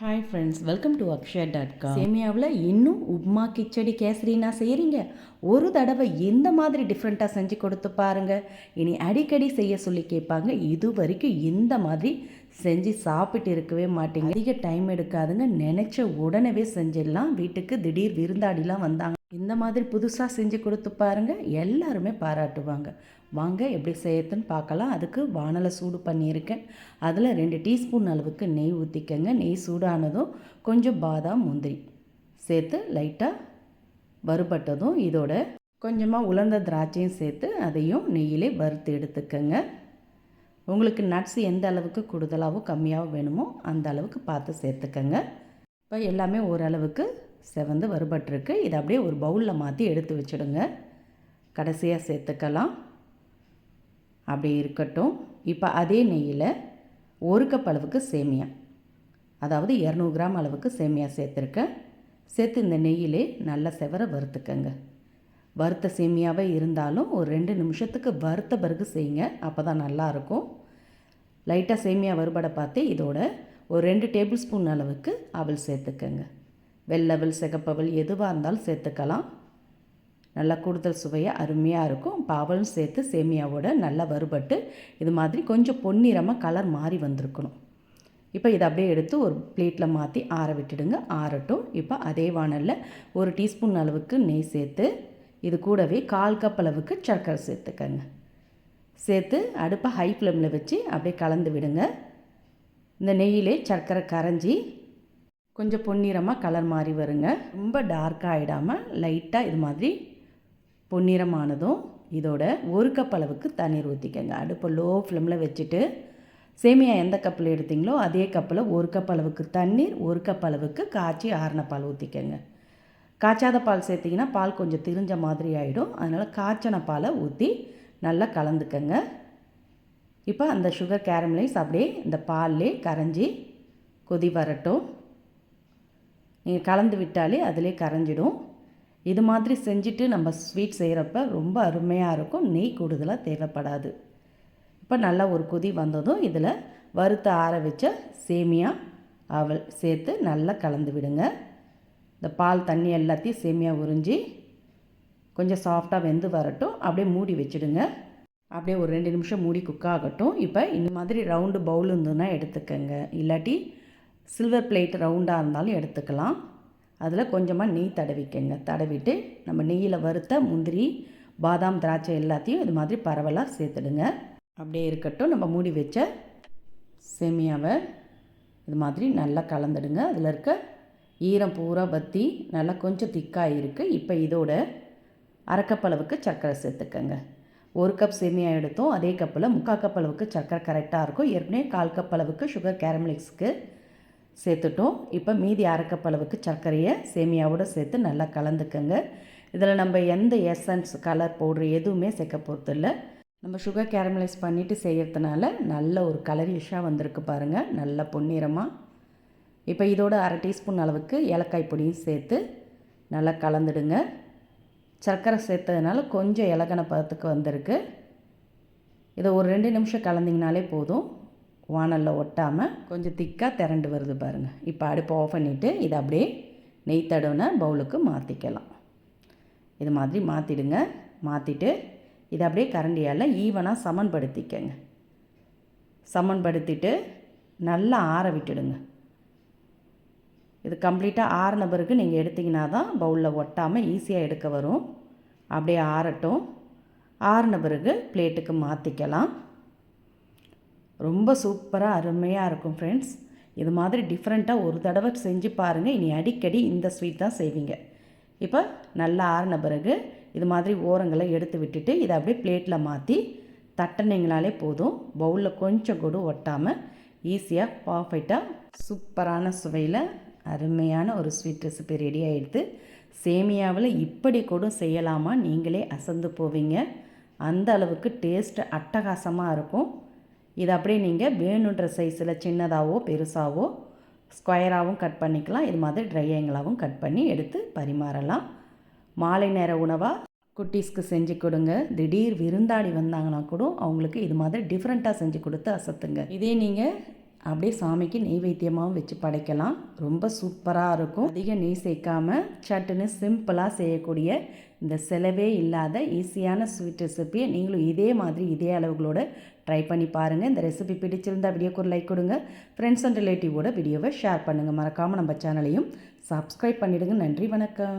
Hi friends welcome to Akshaya dot com சேமியாவில் இன்னும் upma khichdi casuarina செய்கிறீங்க ஒரு தடவை எந்த மாதிரி டிஃப்ரெண்ட்டாக செஞ்சு கொடுத்து பாருங்கள் இனி அடிக்கடி செய்ய சொல்லி கேட்பாங்க. இது வரைக்கும் இந்த மாதிரி செஞ்சு சாப்பிட்டு இருக்கவே மாட்டீங்க. அதிக டைம் எடுக்காதுங்க. நினச்ச உடனே செஞ்சிடலாம். வீட்டுக்கு திடீர் விருந்தாடிலாம் வந்தாங்க. இந்த மாதிரி புதுசாக செஞ்சு கொடுத்து பாருங்கள் எல்லாருமே பாராட்டுவாங்க. வாங்க எப்படி செய்யறதுன்னு பார்க்கலாம். அதுக்கு வானலை சூடு பண்ணியிருக்கேன். அதில் ரெண்டு டீஸ்பூன் அளவுக்கு நெய் ஊற்றிக்கங்க நெய் சூடானதும் கொஞ்சம் பாதாம் முந்திரி சேர்த்து லைட்டாக வறுபட்டதும் இதோட கொஞ்சமாக உலர்ந்த திராட்சையும் சேர்த்து அதையும் நெய்யிலே வறுத்து எடுத்துக்கங்க. உங்களுக்கு நட்ஸ் எந்த அளவுக்கு கூடுதலாகவோ கம்மியாகவோ வேணுமோ அந்த அளவுக்கு பார்த்து சேர்த்துக்கங்க. இப்போ எல்லாமே ஓரளவுக்கு செவந்து வறுபட்டிருக்கு. இதை அப்படியே ஒரு பவுலில் மாற்றி எடுத்து வச்சுடுங்க. கடைசியாக சேர்த்துக்கலாம். அப்படி இருக்கட்டும். இப்போ அதே நெய்யில் ஒரு கப் அளவுக்கு சேமியா. அதாவது இரநூறு கிராம் அளவுக்கு சேமியா சேர்த்துருக்கேன் சேர்த்து இந்த நெய்யிலே நல்லா செவர வறுத்துக்கங்க. வறுத்த சேமியாவே இருந்தாலும் ஒரு ரெண்டு நிமிஷத்துக்கு வறுத்த பிறகு செய்யுங்க. அப்போ தான் நல்லாயிருக்கும் லைட்டாக சேமியா வறுபட பார்த்து இதோட ஒரு ரெண்டு டேபிள் ஸ்பூன் அளவுக்கு அவள் சேர்த்துக்கங்க. வெள்ளவல் சிகப்பவல் எதுவாக இருந்தாலும் சேர்த்துக்கலாம். நல்லா கூடுதல் சுவையாக அருமையாக இருக்கும். பாவலும் சேர்த்து சேமியாவோட நல்லா வறுபட்டு இது மாதிரி கொஞ்சம் பொன்னிறமாக கலர் மாறி வந்திருக்கணும். இப்போ இதை அப்படியே எடுத்து ஒரு பிளேட்டில் மாற்றி ஆற விட்டுடுங்க. ஆறட்டும். இப்போ அதே வானலில் ஒரு டீஸ்பூன் அளவுக்கு நெய் சேர்த்து இது கூடவே கால் கப் அளவுக்கு சர்க்கரை சேர்த்துக்கங்க. சேர்த்து அடுப்பை ஹை ஃப்ளேமில் வச்சு அப்படியே கலந்து விடுங்க. இந்த நெய்யிலே சர்க்கரை கரைஞ்சி கொஞ்சம் பொன்னிறமாக கலர் மாறி வருங்க. ரொம்ப டார்க்காக ஆகிடாமல் லைட்டாக இது மாதிரி பொன்னிறமானதும் இதோட ஒரு கப் அளவுக்கு தண்ணீர் ஊற்றிக்கங்க அடுப்பை லோ ஃப்ளேமில் வச்சுட்டு சேமியா எந்த கப்பில் எடுத்தீங்களோ அதே கப்பில் ஒரு கப் அளவுக்கு தண்ணீர் ஒரு கப் அளவுக்கு காய்ச்சி ஆறின பால் ஊற்றிக்கங்க காய்ச்சாத பால் சேர்த்திங்கன்னா பால் கொஞ்சம் திரிஞ்ச மாதிரி ஆகிடும் அதனால் காய்ச்சின பாலை ஊற்றி நல்லா கலந்துக்கங்க. இப்போ அந்த சுகர் கேரமலைஸ் அப்படியே இந்த பால்லே கரைஞ்சி கொதி வரட்டும். நீங்கள் கலந்து விட்டாலே அதிலே கரைஞ்சிடும். இது மாதிரி செஞ்சுட்டு நம்ம ஸ்வீட் செய்கிறப்ப ரொம்ப அருமையாக இருக்கும். நெய் கூடுதலாக தேவைப்படாது. இப்போ நல்லா ஒரு கொதி வந்ததும் இதில் வறுத்த ஆற வச்ச சேமியா அவல் சேர்த்து நல்லா கலந்து விடுங்க. இந்த பால் தண்ணி எல்லாத்தையும் சேமியா உறிஞ்சி கொஞ்சம் சாஃப்டாக வெந்து வரட்டும். அப்படியே மூடி வச்சுடுங்க. அப்படியே ஒரு ரெண்டு நிமிஷம் மூடி குக் ஆகட்டும். இப்போ இந்த மாதிரி ரவுண்டு பவுல் இருந்ததுன்னா எடுத்துக்கங்க. இல்லாட்டி சில்வர் பிளேட் ரவுண்டாக இருந்தாலும் எடுத்துக்கலாம். அதில் கொஞ்சமாக நெய் தடவிக்கங்க. தடவிட்டு நம்ம நெய்யில் வறுத்த முந்திரி பாதாம் திராட்சை எல்லாத்தையும் இது மாதிரி பரவலாக சேர்த்துடுங்க. அப்படியே இருக்கட்டும். நம்ம மூடி வச்ச சேமியாவை இது மாதிரி நல்லா கலந்துடுங்க. அதில் இருக்க ஈரம் பூரா வற்றி நல்லா கொஞ்சம் திக்காக இருக்குது இப்போ இதோட அரைக்கப்பளவுக்கு சர்க்கரை சேர்த்துக்கங்க. ஒரு கப் சேமியா எடுத்தோம். அதே கப்பில் முக்கால் கப் அளவுக்கு சர்க்கரை கரெக்டாக இருக்கும். ஏற்கனவே கால் கப் அளவுக்கு சுகர் கேரமலிக்ஸ்க்கு சேர்த்துட்டோம். இப்போ மீதி அரைக்கப்பளவுக்கு சர்க்கரையை சேமியாவோடு சேர்த்து நல்லா கலந்துக்கங்க. இதில் நம்ம எந்த எசன்ஸ் கலர் பவுட்ரு எதுவுமே சேர்க்க போகிறதில்ல நம்ம சுகர் கேரமலைஸ் பண்ணிவிட்டு செய்கிறதுனால நல்ல ஒரு கலரிஷாக வந்திருக்கு பாருங்கள் நல்ல பொன்னிறமாக இப்போ இதோட அரை டீஸ்பூன் அளவுக்கு ஏலக்காய் பொடியும் சேர்த்து நல்லா கலந்துடுங்க. சர்க்கரை சேர்த்ததுனால கொஞ்சம் இலகன பதத்துக்கு வந்திருக்கு. இதை ஒரு ரெண்டு நிமிஷம் கலந்திங்கனாலே போதும். வானலில் ஒட்டாமல் கொஞ்சம் திக்காக திரண்டு வருது பாருங்கள் இப்போ அடுப்பு ஆஃப் பண்ணிவிட்டு இதை அப்படியே நெய் தடவுன பவுலுக்கு மாற்றிக்கலாம் இது மாதிரி மாற்றிடுங்க மாற்றிட்டு இதை அப்படியே கரண்டியால் ஈவனாக சமன்படுத்திக்கங்க. சமன்படுத்திட்டு நல்லா ஆற விட்டுடுங்க. இது கம்ப்ளீட்டாக ஆறின பிறகு நீங்கள் எடுத்திங்கன்னா தான் பவுலில் ஒட்டாமல் ஈஸியாக எடுக்க வரும். அப்படியே ஆறட்டும். ஆறின பிறகு பிளேட்டுக்கு மாற்றிக்கலாம் ரொம்ப சூப்பராக அருமையாக இருக்கும் ஃப்ரெண்ட்ஸ் இது மாதிரி டிஃப்ரெண்ட்டாக ஒரு தடவை செஞ்சு பாருங்கள் இனி அடிக்கடி இந்த ஸ்வீட் தான் செய்வீங்க. இப்போ நல்லா ஆறின பிறகு இது மாதிரி ஓரங்களை எடுத்து விட்டுட்டு இதை அப்படியே பிளேட்டில் மாற்றி தட்டினீங்களாலே போதும். பவுலில் கொஞ்சம் கூட ஒட்டாமல் ஈஸியாக பர்ஃபெக்டாக சூப்பரான சுவையில் அருமையான ஒரு ஸ்வீட் ரெசிபி ரெடி ஆகிடுது சேமியாவில் இப்படி கூட செய்யலாமா? நீங்களே அசந்து போவீங்க. அந்த அளவுக்கு டேஸ்ட் அட்டகாசமாக இருக்கும். இது அப்படியே நீங்கள் வேணுன்ற சைஸில் சின்னதாகவோ பெருசாகவோ ஸ்கொயராகவும் கட் பண்ணிக்கலாம். இது மாதிரி ட்ரையாங்கிளாகவும் கட் பண்ணி எடுத்து பரிமாறலாம். மாலை நேர உணவாக குட்டீஸ்க்கு செஞ்சு கொடுங்க. திடீர் விருந்தாடி வந்தாங்கன்னா கூட அவங்களுக்கு இது மாதிரி டிஃப்ரெண்ட்டாக செஞ்சு கொடுத்து அசத்துங்க. இதே நீங்கள் அப்படியே சாமிக்கு நெய்வேத்தியமாகவும் வச்சு படைக்கலாம். ரொம்ப சூப்பராக இருக்கும். அதிக நெய் சேர்க்காமல் சட்டுன்னு சிம்பிளாக செய்யக்கூடிய இந்த செலவே இல்லாத ஈஸியான ஸ்வீட் ரெசிபியை நீங்களும் இதே மாதிரி இதே அளவுகளோட ட்ரை பண்ணி பாருங்கள் இந்த ரெசிபி பிடிச்சிருந்தா வீடியோக்கு ஒரு லைக் கொடுங்க. ஃப்ரெண்ட்ஸ் அண்ட் ரிலேட்டிவோட வீடியோவை ஷேர் பண்ணுங்கள் மறக்காமல் நம்ம சேனலையும் சப்ஸ்கிரைப் பண்ணிவிடுங்க நன்றி வணக்கம்.